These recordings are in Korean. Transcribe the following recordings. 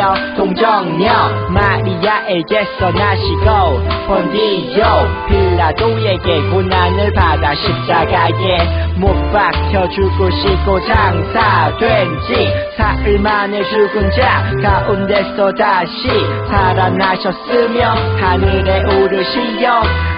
잉태되어 동정녀 마리아에게서 나시고 본디오 빌라도에게 고난을 받아 십자가에 못 박혀 죽으시고 장사된 지 사흘 만에 죽은 자 가운데서 다시 살아나셨으며 하늘에 오르시어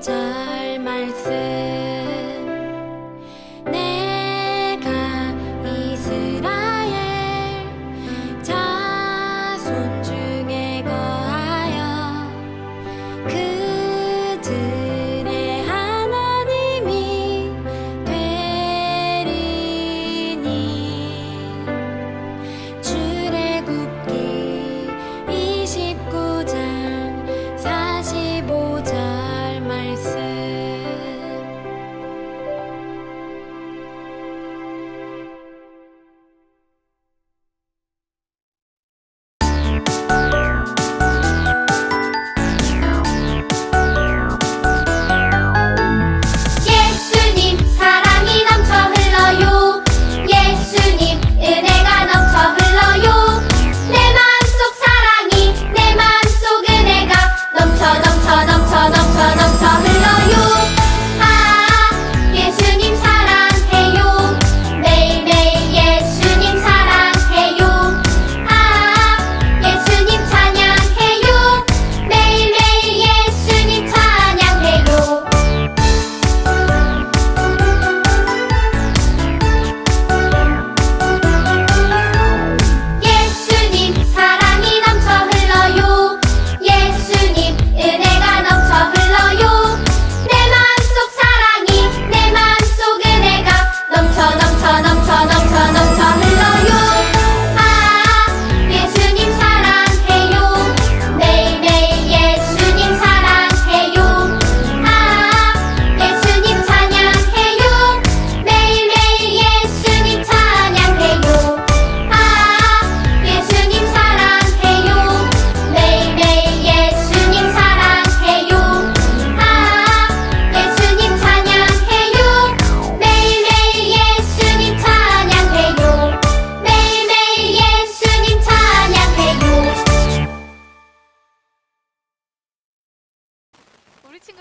45절 말씀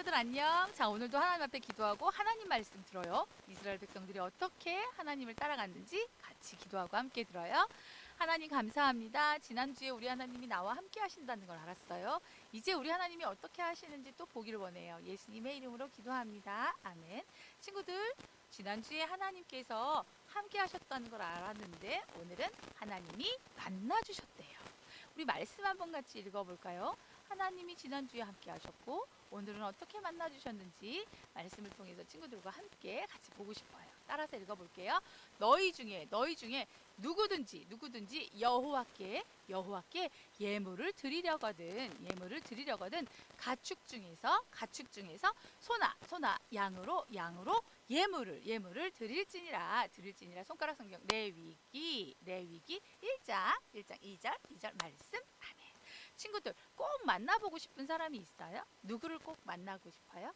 친구들 안녕. 자, 오늘도 하나님 앞에 기도하고 하나님 말씀 들어요. 이스라엘 백성들이 어떻게 하나님을 따라갔는지 같이 기도하고 함께 들어요. 하나님 감사합니다. 지난주에 우리 하나님이 나와 함께 하신다는 걸 알았어요. 이제 우리 하나님이 어떻게 하시는지 또 보기를 원해요. 예수님의 이름으로 기도합니다. 아멘. 친구들, 지난주에 하나님께서 함께 하셨다는 걸 알았는데 오늘은 하나님이 만나 주셨대요. 우리 말씀 한번 같이 읽어볼까요? 하나님이 지난주에 함께 하셨고 오늘은 어떻게 만나 주셨는지 말씀을 통해서 친구들과 함께 같이 보고 싶어요. 따라서 읽어볼게요. 너희 중에 너희 중에 누구든지 누구든지 여호와께 여호와께 예물을 드리려거든 예물을 드리려거든 가축 중에서 가축 중에서 소나 소나 양으로 양으로 예물을 예물을 드릴지니라 드릴지니라 손가락 성경 레위기 레위기 1장 1장 2절 2절 말씀. 친구들 꼭 만나보고 싶은 사람이 있어요? 누구를 꼭 만나고 싶어요?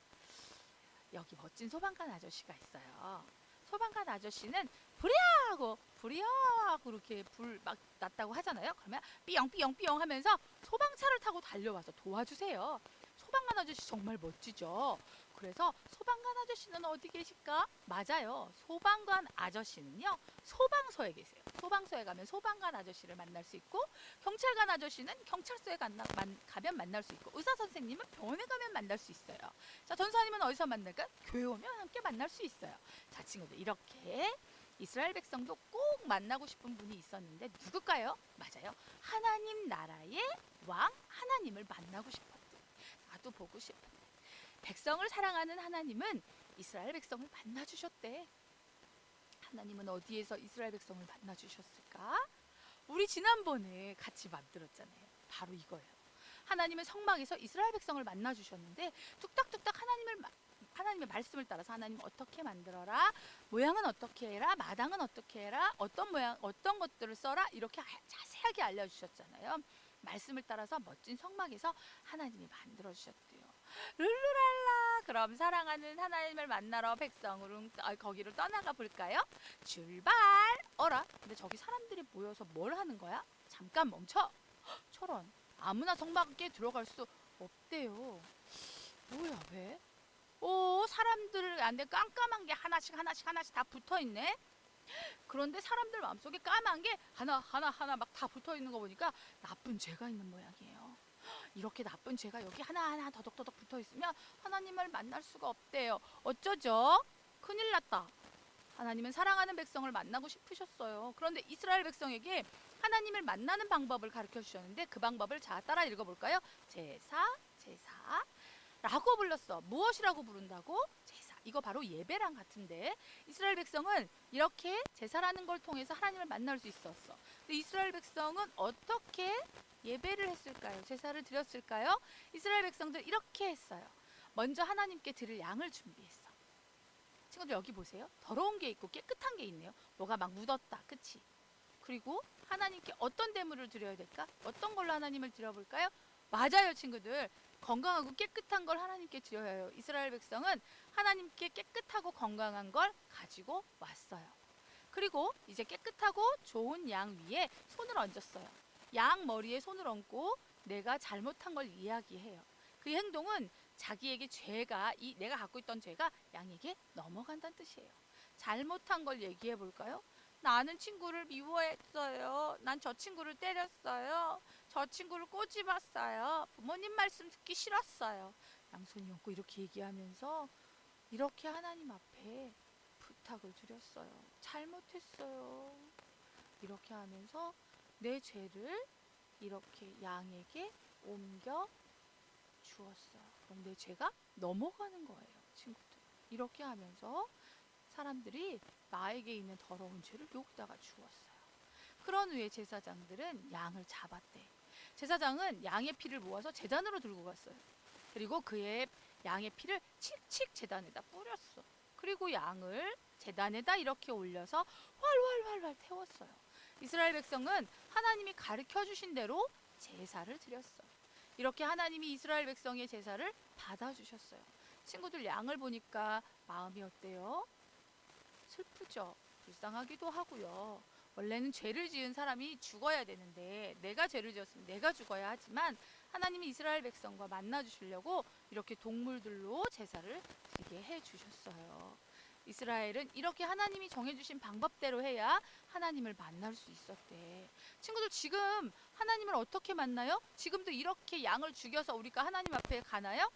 여기 멋진 소방관 아저씨가 있어요. 소방관 아저씨는 불이하고 불이하고 이렇게 불 막 났다고 하잖아요. 그러면 삐용삐용삐용 하면서 소방차를 타고 달려와서 도와주세요. 소방관 아저씨 정말 멋지죠. 그래서 소방관 아저씨는 어디 계실까? 맞아요. 소방관 아저씨는요 소방서에 계세요. 소방서에 가면 소방관 아저씨를 만날 수 있고 경찰관 아저씨는 경찰서에 간나- 만- 가면 만날 수 있고 의사 선생님은 병원에 가면 만날 수 있어요. 자 전사님은 어디서 만날까? 교회 오면 함께 만날 수 있어요. 자 친구들 이렇게 이스라엘 백성도 꼭 만나고 싶은 분이 있었는데 누굴까요? 맞아요. 하나님 나라의 왕 하나님을 만나고 싶었대. 나도 보고 싶은데. 백성을 사랑하는 하나님은 이스라엘 백성을 만나 주셨대. 하나님은 어디에서 이스라엘 백성을 만나 주셨을까? 우리 지난번에 같이 만들었잖아요. 바로 이거예요. 하나님의 성막에서 이스라엘 백성을 만나 주셨는데 뚝딱뚝딱 하나님을 마- 하나님의 말씀을 따라서 하나님 어떻게 만들어라 모양은 어떻게 해라 마당은 어떻게 해라 어떤 모양 어떤 것들을 써라 이렇게 아- 자세하게 알려주셨잖아요. 말씀을 따라서 멋진 성막에서 하나님이 만들어 주셨대요. 룰루랄라 그럼 사랑하는 하나님을 만나러 백성으로 아, 거기로 떠나가 볼까요? 출발 어라 근데 저기 사람들이 모여서 뭘 하는 거야? 잠깐 멈춰 헉, 저런 아무나 성막에 들어갈 수 없대요 뭐야 왜? 오 사람들 안에 깜깜한 게 하나씩 하나씩 하나씩 다 붙어 있네 그런데 사람들 마음속에 까만 게 하나 하나 하나 막 다 붙어 있는 거 보니까 나쁜 죄가 있는 모양이에요. 이렇게 나쁜 죄가 여기 하나하나 더덕더덕 붙어 있으면 하나님을 만날 수가 없대요. 어쩌죠? 큰일 났다. 하나님은 사랑하는 백성을 만나고 싶으셨어요. 그런데 이스라엘 백성에게 하나님을 만나는 방법을 가르쳐 주셨는데 그 방법을 자 따라 읽어볼까요? 제사, 제사. 라고 불렀어. 무엇이라고 부른다고? 제사. 이거 바로 예배랑 같은데 이스라엘 백성은 이렇게 제사라는 걸 통해서 하나님을 만날 수 있었어. 근데 이스라엘 백성은 어떻게 예배를 했을까요? 제사를 드렸을까요? 이스라엘 백성들 이렇게 했어요. 먼저 하나님께 드릴 양을 준비했어. 친구들 여기 보세요. 더러운 게 있고 깨끗한 게 있네요. 뭐가 막 묻었다. 그치? 그리고 하나님께 어떤 대물을 드려야 될까? 어떤 걸로 하나님을 드려볼까요? 맞아요, 친구들. 건강하고 깨끗한 걸 하나님께 드려야 해요. 이스라엘 백성은 하나님께 깨끗하고 건강한 걸 가지고 왔어요. 그리고 이제 깨끗하고 좋은 양 위에 손을 얹었어요. 양 머리에 손을 얹고 내가 잘못한 걸 이야기해요. 그 행동은 자기에게 죄가 이 내가 갖고 있던 죄가 양에게 넘어간다는 뜻이에요. 잘못한 걸 얘기해 볼까요? 나는 친구를 미워했어요. 난 저 친구를 때렸어요. 저 친구를 꼬집었어요. 부모님 말씀 듣기 싫었어요. 양손이 얹고 이렇게 얘기하면서 이렇게 하나님 앞에 부탁을 드렸어요. 잘못했어요. 이렇게 하면서 내 죄를 이렇게 양에게 옮겨 주었어요. 그럼 내 죄가 넘어가는 거예요, 친구들. 이렇게 하면서 사람들이 나에게 있는 더러운 죄를 여기다가 주었어요. 그런 후에 제사장들은 양을 잡았대. 제사장은 양의 피를 모아서 제단으로 들고 갔어요. 그리고 그의 양의 피를 칙칙 제단에다 뿌렸어. 그리고 양을 제단에다 이렇게 올려서 활활활활 태웠어요. 이스라엘 백성은 하나님이 가르쳐 주신 대로 제사를 드렸어. 이렇게 하나님이 이스라엘 백성의 제사를 받아주셨어요. 친구들 양을 보니까 마음이 어때요? 슬프죠. 불쌍하기도 하고요. 원래는 죄를 지은 사람이 죽어야 되는데 내가 죄를 지었으면 내가 죽어야 하지만 하나님이 이스라엘 백성과 만나 주시려고 이렇게 동물들로 제사를 드리게 해 주셨어요. 이스라엘은 이렇게 하나님이 정해주신 방법대로 해야 하나님을 만날 수 있었대. 친구들 지금 하나님을 어떻게 만나요? 지금도 이렇게 양을 죽여서 우리가 하나님 앞에 가나요?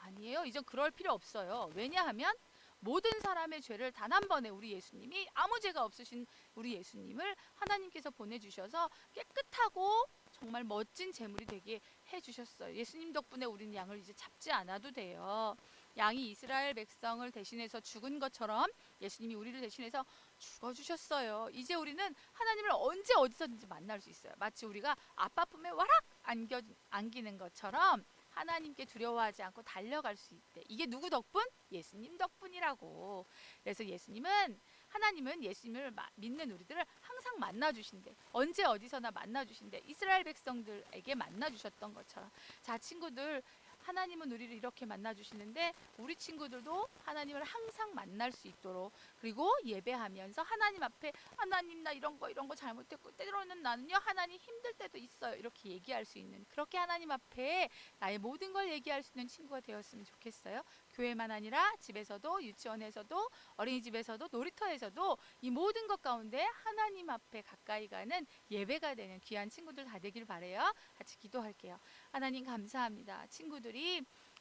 아니에요. 이젠 그럴 필요 없어요. 왜냐하면 모든 사람의 죄를 단 한 번에 우리 예수님이 아무 죄가 없으신 우리 예수님을 하나님께서 보내주셔서 깨끗하고 정말 멋진 제물이 되게 해주셨어요. 예수님 덕분에 우리는 양을 이제 잡지 않아도 돼요. 양이 이스라엘 백성을 대신해서 죽은 것처럼 예수님이 우리를 대신해서 죽어주셨어요. 이제 우리는 하나님을 언제 어디서든지 만날 수 있어요. 마치 우리가 아빠 품에 와락 안겨, 안기는 것처럼 하나님께 두려워하지 않고 달려갈 수 있대. 이게 누구 덕분? 예수님 덕분이라고. 그래서 예수님은 하나님은 예수님을 마- 믿는 우리들을 항상 만나 주신대. 언제 어디서나 만나 주신대. 이스라엘 백성들에게 만나 주셨던 것처럼. 자, 친구들 하나님은 우리를 이렇게 만나 주시는데 우리 친구들도 하나님을 항상 만날 수 있도록 그리고 예배하면서 하나님 앞에 하나님 나 이런 거 이런 거 잘못했고 때로는 나는요 하나님 힘들 때도 있어요. 이렇게 얘기할 수 있는 그렇게 하나님 앞에 나의 모든 걸 얘기할 수 있는 친구가 되었으면 좋겠어요. 교회만 아니라 집에서도 유치원에서도 어린이집에서도 놀이터에서도 이 모든 것 가운데 하나님 앞에 가까이 가는 예배가 되는 귀한 친구들 다 되길 바래요. 같이 기도할게요. 하나님 감사합니다. 친구들이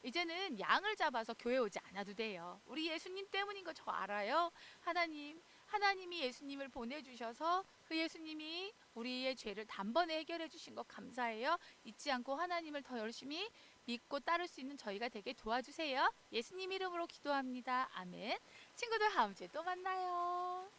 이제는 양을 잡아서 교회 오지 않아도 돼요. 우리 예수님 때문인 거 저 알아요. 하나님, 하나님이 예수님을 보내주셔서 그 예수님이 우리의 죄를 단번에 해결해 주신 거 감사해요. 잊지 않고 하나님을 더 열심히 믿고 따를 수 있는 저희가 되게 도와주세요. 예수님 이름으로 기도합니다. 아멘. 친구들 다음 주에 또 만나요.